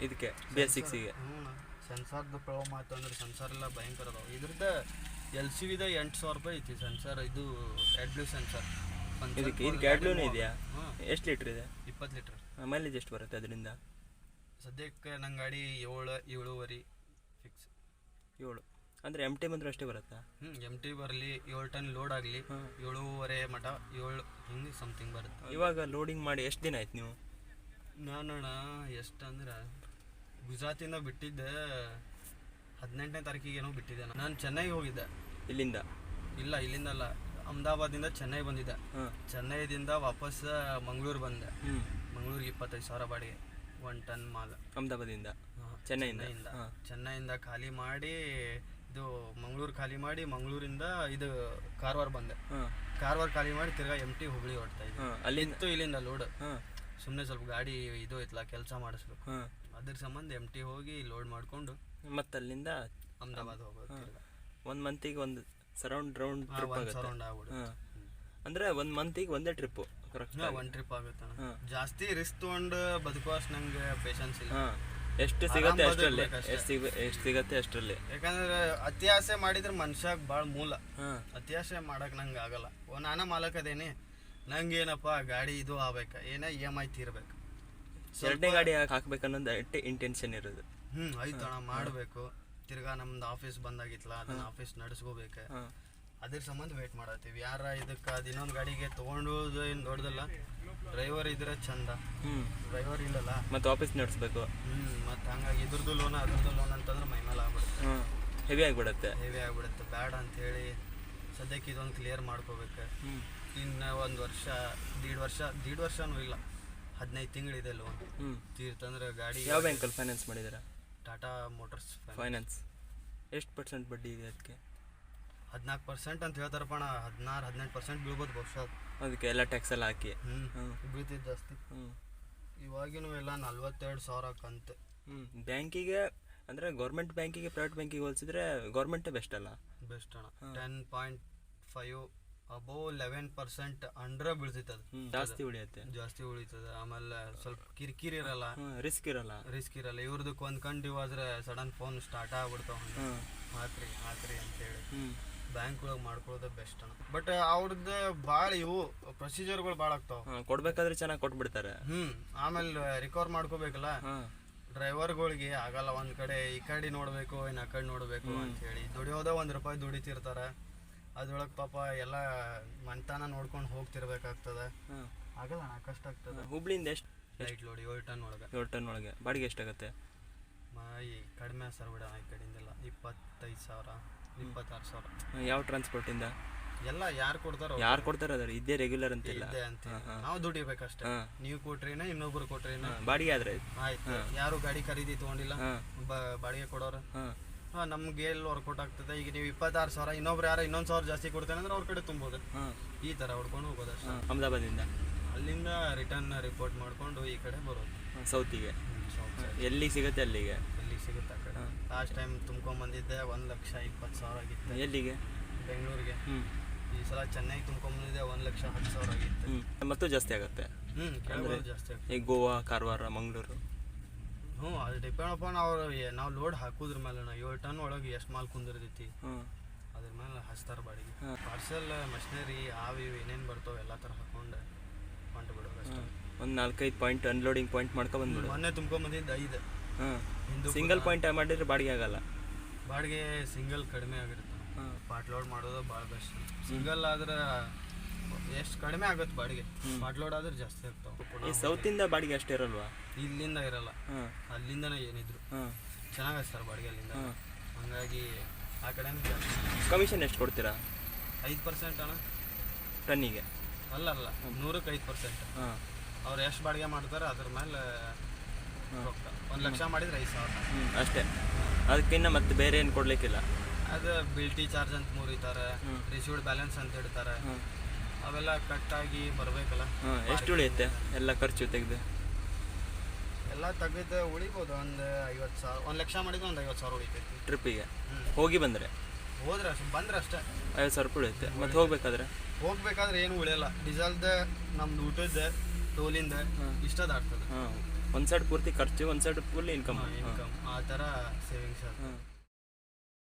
ಇದಕ್ಕೆ ಬೇಸಿಕ್ಸಿಗೆ. ಹ್ಞೂ ಸೆನ್ಸಾರ್ದು ಪ್ರಾಬ್ಲಮ್ ಆಯ್ತು ಅಂದ್ರೆ ಸೆನ್ಸಾರ್ ಎಲ್ಲ ಭಯಂಕರ ಅದಾವ. ಇದ್ರದ್ದು ಎಲ್ ಸಿ ವಿದ ಎಂಟು ಸಾವಿರ ರೂಪಾಯಿ ಐತಿ ಸೆನ್ಸಾರ್ ಇದು ಎಡ್ಲು ಸೆನ್ಸಾರ್. ಇದಕ್ಕೆ ಇದಕ್ಕೆ ಎರಡ್ಲೂನೇ ಇದೆಯಾ? ಎಷ್ಟು ಲೀಟ್ರ್ ಇದೆ? ಇಪ್ಪತ್ತು ಲೀಟ್ರ್. ಮೈಲೇಜ್ ಎಷ್ಟು ಬರುತ್ತೆ ಅದರಿಂದ? ಸದ್ಯಕ್ಕೆ ನನ್ನ ಗಾಡಿ ಏಳು ಏಳುವರೆ. ಫಿಕ್ಸ್ ಏಳು. ಅಂದರೆ ಎಂ ಟಿ ಬಂದರೂ ಅಷ್ಟೇ ಬರುತ್ತಾ? ಹ್ಞೂ ಎಂ ಟಿ ಬರಲಿ ಏಳು ಟನ್ ಲೋಡ್ ಆಗಲಿ. ಏಳೂವರೆ ಮಟ ಏಳು ಹಿಂಗೆ ಸಮಥಿಂಗ್ ಬರುತ್ತೆ. ಇವಾಗ ಲೋಡಿಂಗ್ ಮಾಡಿ ಎಷ್ಟು ದಿನ ಆಯ್ತು ನೀವು? ನಾನಣ್ಣ ಎಷ್ಟಂದ್ರೆ? ಗುಜರಾತಿಂದ ಬಿಟ್ಟಿದ್ದೆ ಹದಿನೆಂಟನೇ ತಾರೀಕಿಗೆ ಏನೋ ಬಿಟ್ಟಿದ್ದೆ ನಾನು. ನಾನು ಚೆನ್ನೈಗೆ ಹೋಗಿದ್ದೆ. ಇಲ್ಲಿಂದ? ಇಲ್ಲ ಇಲ್ಲಿಂದಲ್ಲ ಅಹಮದಾಬಾದಿಂದ ಚೆನ್ನೈ ಬಂದಿದ್ದೆ. ಚೆನ್ನೈದಿಂದ ವಾಪಸ್ ಮಂಗಳೂರು ಬಂದೆ. ಮಂಗಳೂರಿಗೆ ಇಪ್ಪತ್ತೈದು ಸಾವಿರ ಬಾಡಿಗೆ ಒನ್ ಟನ್ ಮಾಲ್. ಅಹಮದಾಬಾದಿಂದ ಚೆನ್ನೈಯಿಂದ. ಚೆನ್ನೈಯಿಂದ. ಖಾಲಿ ಮಾಡಿ ಇದು ಮಂಗಳೂರು ಖಾಲಿ ಮಾಡಿ ಮಂಗಳೂರಿಂದ ಇದು ಕಾರವಾರ ಬಂದೆ. ಕಾರವಾರ ಖಾಲಿ ಮಾಡಿ ತಿರ್ಗಾ ಎಂ ಟಿ ಹುಬ್ಳಿ ಹೊಡ್ತಾ ಇದ್ದೆ ಅಲ್ಲಿ ಅಲ್ಲಿಂದ ಇತ್ತು ಇಲ್ಲಿಂದ ಲೋಡ್ ಸುಮ್ಮನೆ ಸ್ವಲ್ಪ ಗಾಡಿ ಇದು ಐತ್ಲ ಕೆಲಸ ಮಾಡಿಸ್ಬೇಕು. ಅದ್ರ ಸಂಬಂಧ ಎಂ ಟಿ ಹೋಗಿ ಲೋಡ್ ಮಾಡಿಕೊಂಡು ಮತ್ತೆ ಅಲ್ಲಿಂದ ಅಹಮದಾಬಾದ್ ಹೋಗೋದು. ಒಂದು ಮಂತಿಗೆ ಒಂದು ಸರೌಂಡ್ ರೌಂಡ್ ಟ್ರಿಪ್ ಆಗುತ್ತೆ. ಅಂದ್ರೆ ಒಂದ್ ಮಂತಿಗೆ ಒಂದೇ ಟ್ರಿಪ್ ಕರೆಕ್ಟ್ ಒಂದ್ ಟ್ರಿಪ್ ಆಗುತ್ತೆ ಜಾಸ್ತಿ ರಿಸ್ಕ್ ತಗೊಂಡು ಬದುಕುವಷ್ಟು ನಂಗೆ ಪೇಷನ್ಸ್ ಇಲ್ಲ. ಎಷ್ಟು ಸಿಗತ್ತೆ ಅಷ್ಟರಲ್ಲಿ. ಎಷ್ಟು ಸಿಗ ಎಷ್ಟು ಸಿಗತ್ತೆ ಅಷ್ಟರಲ್ಲಿ. ಯಾಕಂದ್ರೆ ಅತಿ ಆಸೆ ಮಾಡಿದ್ರೆ ಮನುಷ್ಯಾಗ ಭಾಳ ಮೂಲ. ಅತಿಯಾಸೆ ಅತಿ ಆಸೆ ಮಾಡಕ್ ನಂಗೆ ಆಗಲ್ಲ. ಓ ನಾನ ಮಾಲಕ್ ಅದೇನಿ ನಂಗೇನಪ್ಪ ಗಾಡಿ ಇದು ಆಗ್ಬೇಕ ಏನೇ ಇ ಎಂ ಐ ತೀರ್ಬೇಕು. ಎರಡನೇ ಗಾಡಿ ಹಾಕ್ಬೇಕನ್ನೋದು ಅಷ್ಟೇ ಇಂಟೆನ್ಷನ್ ಇರೋದು. ಹ್ಮ್ ಆಯ್ತು ಅಣ್ಣ ಮಾಡ್ಬೇಕು. ತಿರ್ಗಾ ನಮ್ದು ಆಫೀಸ್ ಬಂದಾಗಿತ್ತಲ್ಲ ಅದನ್ನ ಆಫೀಸ್ ನಡೆಸ್ಕೋಬೇಕು. ಅದ್ರ ಸಂಬಂಧ ವೇಟ್ ಮಾಡತ್ತೀವಿ. ಯಾರ ಇದಕ್ಕೆ ಅದು ಇನ್ನೊಂದು ಗಾಡಿಗೆ ತಗೊಂಡು ಏನು ದೊಡ್ಡದಲ್ಲ. ಡ್ರೈವರ್ ಇದ್ರೆ ಚಂದ. ಹ್ಞೂ ಡ್ರೈವರ್ ಇಲ್ಲಲ್ಲ. ಮತ್ತೆ ಆಫೀಸ್ ನಡೆಸ್ಬೇಕು. ಹ್ಮ್ ಮತ್ತೆ ಹಂಗಾಗಿ ಇದ್ರದ್ದು ಲೋನ್ ಅದ್ರದ್ದು ಲೋನ್ ಅಂತಂದ್ರೆ ಮೈ ಮೇಲೆ ಆಗ್ಬಿಡುತ್ತೆ. ಹೆವಿ ಆಗಿಬಿಡುತ್ತೆ. ಹೆವಿ ಆಗ್ಬಿಡುತ್ತೆ. ಬ್ಯಾಡ ಅಂತ ಹೇಳಿ ಸದ್ಯಕ್ಕೆ ಇದೊಂದು ಕ್ಲಿಯರ್ ಮಾಡ್ಕೋಬೇಕು. ಹ್ಞೂ ಇನ್ನು ಒಂದು ವರ್ಷ ದೀಡ್ ವರ್ಷ ದೀಡ್ ವರ್ಷನೂ ಇಲ್ಲ. ಹದಿನೈದು ತಿಂಗಳಿದೆ ಲೋನ್ ಹ್ಞೂ ತೀರ್ತಂದ್ರೆ ಗಾಡಿ ಯಾವ ಬ್ಯಾಂಕಲ್ಲಿ ಫೈನಾನ್ಸ್ ಮಾಡಿದ್ದೀರಾ? ಟಾಟಾ ಮೋಟರ್ಸ್ ಫೈನಾನ್ಸ್ ಎಷ್ಟು ಪರ್ಸೆಂಟ್ ಬಡ್ಡಿ ಇದೆ ಅದಕ್ಕೆ? ಹದಿನಾಲ್ಕು ಪರ್ಸೆಂಟ್ ಅಂತ ಹೇಳ್ತಾರಪ್ಪ ಅಣ್ಣ. ಹದಿನಾರು ಹದಿನೆಂಟು ಪರ್ಸೆಂಟ್ ಬೀಳ್ಬೋದು ಬಹುಶಃ. ಅದಕ್ಕೆ ಎಲ್ಲ ಟ್ಯಾಕ್ಸ್ ಎಲ್ಲ ಹಾಕಿ. ಹ್ಞೂ. ಬೀಳ್ತಿದ್ದು ಜಾಸ್ತಿ. ಹ್ಞೂ ಇವಾಗಿನೂ ಎಲ್ಲ ನಲ್ವತ್ತೆರಡು ಸಾವಿರ ಕಂತು. ಹ್ಞೂ ಬ್ಯಾಂಕಿಗೆ ಅಂದರೆ ಗೌರ್ಮೆಂಟ್ ಬ್ಯಾಂಕಿಗೆ ಪ್ರೈವೇಟ್ ಬ್ಯಾಂಕಿಗೆ ಹೋಲಿಸಿದ್ರೆ ಗೌರ್ಮೆಂಟೇ ಬೆಸ್ಟ್ ಅಲ್ಲ? ಬೆಸ್ಟ್ ಅಣ್ಣ. Ten point five above eleven percent ಅಂಡ್ರ ಬೀಳ್ತೈತೆ ಅದು. ಜಾಸ್ತಿ ಉಳಿಯುತ್ತೆ. ಜಾಸ್ತಿ ಉಳಿತದೆ. ಆಮೇಲೆ ಸ್ವಲ್ಪ ಕಿರಿಕಿರಿ ಇರಲ್ಲ. ರಿಸ್ಕ್ ಇರಲ್ಲ. ರಿಸ್ಕ್ ಇರಲ್ಲ. ಇವ್ರದಕ್ಕೆ ಒಂದು ಕಂಡು ಆದ್ರೆ ಸಡನ್ ಫೋನ್ ಸ್ಟಾರ್ಟ್ ಆಗ್ಬಿಡ್ತಾವ ಮಾತ್ರಿ ಹಾಕ್ರಿ ಹಾಕ್ರಿ ಅಂತೇಳಿ ಬ್ಯಾಂಕ್ ಒಳಗೆ ಮಾಡ್ಕೊಳ್ಳೋದೇ ಬೆಸ್ಟ್ ಅಣ್ಣ. ಬಟ್ ಅವ್ರದ್ದು ಭಾಳ ಇವು ಪ್ರೊಸೀಜರ್ಗಳು ಭಾಳ ಆಗ್ತಾವ. ಕೊಡ್ಬೇಕಾದ್ರೆ ಚೆನ್ನಾಗಿ ಕೊಟ್ಬಿಡ್ತಾರೆ. ಹ್ಮ್ ಆಮೇಲೆ ರಿಕವರ್ ಮಾಡ್ಕೋಬೇಕಲ್ಲ? ಹಾಂ. ಡ್ರೈವರ್ಗಳಿಗೆ ಆಗಲ್ಲ ಒಂದ್ ಕಡೆ ಈ ಕಡೆ ನೋಡ್ಬೇಕು ಇನ್ನ ಆ ಕಡೆ ನೋಡ್ಬೇಕು ಅಂತ ಹೇಳಿ. ದುಡಿಯೋದ ಒಂದ್ ರೂಪಾಯಿ ದುಡಿತಿರ್ತಾರ. ಅದ್ರೊಳಗೆ ಪಾಪ ಎಲ್ಲ ಮನ್ತಾನ ನೋಡ್ಕೊಂಡು ಹೋಗ್ತಿರ್ಬೇಕಾಗ್ತದ. ಹಾಂ. ಆಗಲ್ಲ ಅಣ್ಣ ಕಷ್ಟ ಆಗ್ತದ. ಹುಬ್ಳಿಯಿಂದ ಎಷ್ಟು? ಲೈಟ್ ಲೋಡ್ ಏಳು ಟನ್ ಒಳಗೆ. ಏಳು ಟನ್ ಒಳಗೆ. ಬಾಡಿಗೆ ಎಷ್ಟಾಗುತ್ತೆ? ಈ ಕಡಿಮೆ ಸರ್ ಬಿಡ ಈ ಕಡೆಯಿಂದೆಲ್ಲ ಇಪ್ಪತ್ತೈದು ಸಾವಿರ. ಇಪ್ಪತ್ತಾರು ಸಾವಿರ. ಯಾವ ಟ್ರಾನ್ಸ್ಪೋರ್ಟಿಂದ ಎಲ್ಲ ಯಾರು ಕೊಡ್ತಾರೋ ಯಾರು ಕೊಡ್ತಾರೆ ಅದ್ರ ಇದೇ ರೆಗ್ಯುಲರ್ ಅಂತಿಲ್ಲ? ಇಲ್ಲ ಅಂತ. ನಾವು ದುಡಿಬೇಕಷ್ಟೇ ನೀವು ಕೊಟ್ರೇನ ಇನ್ನೊಬ್ರು ಕೊಟ್ರೇನ? ಬಾಡಿಗೆ ಆದ್ರೆ ಆಯ್ತು. ಯಾರು ಗಾಡಿ ಖರೀದಿ ತಗೊಂಡಿಲ್ಲ ಬಾಡಿಗೆ ಕೊಡೋರು. ಹಾಂ. ನಮ್ಗೆ ಎಲ್ಲಿ ವರ್ಕೌಟ್ ಆಗ್ತದೆ? ಈಗ ನೀವು ಇಪ್ಪತ್ತಾರು ಸಾವಿರ ಇನ್ನೊಬ್ರು ಯಾರು ಇನ್ನೊಂದು ಸಾವಿರ ಜಾಸ್ತಿ ಕೊಡ್ತೇನೆ ಅಂದ್ರೆ ಅವ್ರ ಕಡೆ ತುಂಬೋದು. ಈ ತರ ಹೊಡ್ಕೊಂಡು ಹೋಗೋದು ಅಷ್ಟೇ. ಅಹಮದಾಬಾದಿಂದ ಅಲ್ಲಿಂದ ರಿಟರ್ನ್ ರಿಪೋರ್ಟ್ ಮಾಡ್ಕೊಂಡು ಈ ಕಡೆ ಬರೋದು. ಸೌತಿಗೆ ಎಲ್ಲಿ ಎಲ್ಲಿಗೆ ಸಿಗುತ್ತೆ ಅಲ್ಲಿಗೆ? ಸಿಗುತ್ತೆ ಆ ಕಡೆ? ಲಾಸ್ಟ್ ಟೈಮ್ ತುಂಬ್ಕೊಂಬಂದಿದ್ದೆ ಒಂದು ಲಕ್ಷ ಇಪ್ಪತ್ತು ಸಾವಿರ ಆಗಿತ್ತು. ಎಲ್ಲಿಗೆ? ಬೆಂಗಳೂರಿಗೆ. ಈ ಸಲ ಚೆನ್ನೈ ತುಂಬ್ಕೊಂಬಂದಿದ್ದೆ ಒಂದು ಲಕ್ಷ ಹತ್ತು ಸಾವಿರ ಆಗಿತ್ತು. ಮತ್ತು ಜಾಸ್ತಿ ಆಗುತ್ತೆ. ಹ್ಞೂ ಜಾಸ್ತಿ ಆಗುತ್ತೆ. ಈಗ ಗೋವಾ ಕಾರವಾರ ಮಂಗಳೂರು. ಹ್ಞೂ ಅದು ಡಿಪೆಂಡ್ ಅಪಾನ್ ಅವ್ರು ನಾವು ಲೋಡ್ ಹಾಕೋದ್ರ ಮೇಲೆ ನಾವು ಏಳು ಟನ್ ಒಳಗೆ ಎಷ್ಟು ಮಾಲ್ ಕುಂದಿರ್ತೈತಿ. ಅದ್ರ ಮೇಲೆ ಹಚ್ತಾರ ಬಾಡಿಗೆ. ಪಾರ್ಸೆಲ್ ಮಷಿನರಿ ಆವ್ ಇವು ಏನೇನು ಬರ್ತಾವೆ ಎಲ್ಲ ಥರ ಹಾಕೊಂಡು ಹೊಂಟು ಬಿಡೋದು ಅಷ್ಟೇ. ಒಂದು ನಾಲ್ಕೈದು ಪಾಯಿಂಟ್ ಅನ್ಲೋಡಿಂಗ್ ಪಾಯಿಂಟ್ ಮಾಡ್ಕೊಂಡು ಬಂದ್ಬಿಡು. ಮೊನ್ನೆ ತುಂಬ್ಕೊಂಬಂದಿದ್ದು ಐದು. ಸಿಂಗಲ್ ಪಾಯಿಂಟ್ ಮಾಡಿದ್ರೆ ಬಾಡಿಗೆ ಆಗಲ್ಲ. ಬಾಡಿಗೆ ಸಿಂಗಲ್ ಕಡಿಮೆ ಆಗಿರುತ್ತೆ. ಪಾಟ್ ಲೋಡ್ ಮಾಡೋದು ಭಾಳ ಬೆಸ್ಟ್. ಸಿಂಗಲ್ ಆದ್ರೆ ಎಷ್ಟು ಕಡಿಮೆ ಆಗುತ್ತೆ ಬಾಡಿಗೆ. ಪಾಟ್ ಲೋಡ್ ಆದ್ರೆ ಜಾಸ್ತಿ ಆಗ್ತಾವೆ. ಈ ಸೌತಿಂದ ಬಾಡಿಗೆ ಅಷ್ಟೇ ಇರಲ್ವಾ? ಇಲ್ಲಿಂದ ಇರಲ್ಲ. ಅಲ್ಲಿಂದನೇ ಏನಿದ್ರು. ಹಾಂ. ಚೆನ್ನಾಗಿ ಹಚ್ತಾರೆ ಬಾಡಿಗೆ ಅಲ್ಲಿಂದ. ಹಂಗಾಗಿ ಆ ಕಡೆ ಕಮಿಷನ್ ಎಷ್ಟು ಕೊಡ್ತೀರಾ? ಐದು ಪರ್ಸೆಂಟ್ ಅಣ್ಣ. ಟನ್ನಿಗೆ ಅಲ್ಲ ಅಲ್ಲ ನೂರಕ್ಕೆ ಐದು ಪರ್ಸೆಂಟ್ ಅವ್ರು ಎಷ್ಟು ಬಾಡಿಗೆ ಮಾಡ್ತಾರೆ ಅದ್ರ ಮೇಲೆ ಒಂದು ಲಕ್ಷ ಮಾಡಿದ್ರೆ ಐದು ಸಾವಿರ. ಹ್ಞೂ ಅಷ್ಟೇ. ಅದಕ್ಕಿನ್ನ ಮತ್ತೆ ಬೇರೆ ಏನು ಕೊಡ್ಲಿಕ್ಕಿಲ್ಲ. ಅದು ಬಿಲ್ಟಿ ಚಾರ್ಜ್ ಅಂತ ಮುರಿತಾರೆ. ರಿಸೀವ್ಡ್ ಬ್ಯಾಲೆನ್ಸ್ ಅಂತ ಇಡ್ತಾರೆ. ಅವೆಲ್ಲ ಕಟ್ಟಾಗಿ ಬರಬೇಕಲ್ಲ. ಹಾಂ ಎಷ್ಟು ಉಳಿಯುತ್ತೆ ಎಲ್ಲ ಖರ್ಚು ತೆಗೆದು? ಎಲ್ಲ ತೆಗೆದು ಉಳಿಬೋದು ಒಂದು ಐವತ್ತು ಸಾವಿರ ಒಂದು ಲಕ್ಷ ಮಾಡಿದ್ರೆ ಒಂದು ಐವತ್ತು ಸಾವಿರ ಉಳಿತೈತಿ. ಟ್ರಿಪ್ಪಿಗೆ. ಹೋಗಿ ಬಂದರೆ? ಹೋದ್ರೆ ಅಷ್ಟು ಬಂದ್ರೆ ಅಷ್ಟೇ. ಐವತ್ತು ಸಾವಿರ ರೂಪಾಯಿ ಉಳಿಯುತ್ತೆ. ಮತ್ತೆ ಹೋಗ್ಬೇಕಾದ್ರೆ? ಹೋಗ್ಬೇಕಾದ್ರೆ ಏನು ಉಳಿಯಲ್ಲ. ಡೀಸೆಲ್ದ ನಮ್ದು ಊಟದ ಟೋಲಿಂದ ಇಷ್ಟದ ಆಗ್ತದೆ ಹಾಂ ಒಂದು ಸೈಡ್ ಪೂರ್ತಿ ಖರ್ಚು ಒಂದು ಸೈಡ್ ಫುಲ್ ಇನ್ಕಮ್ ಇನ್ಕಮ್ ಆ ಥರ ಸೇವಿಂಗ್ಸ್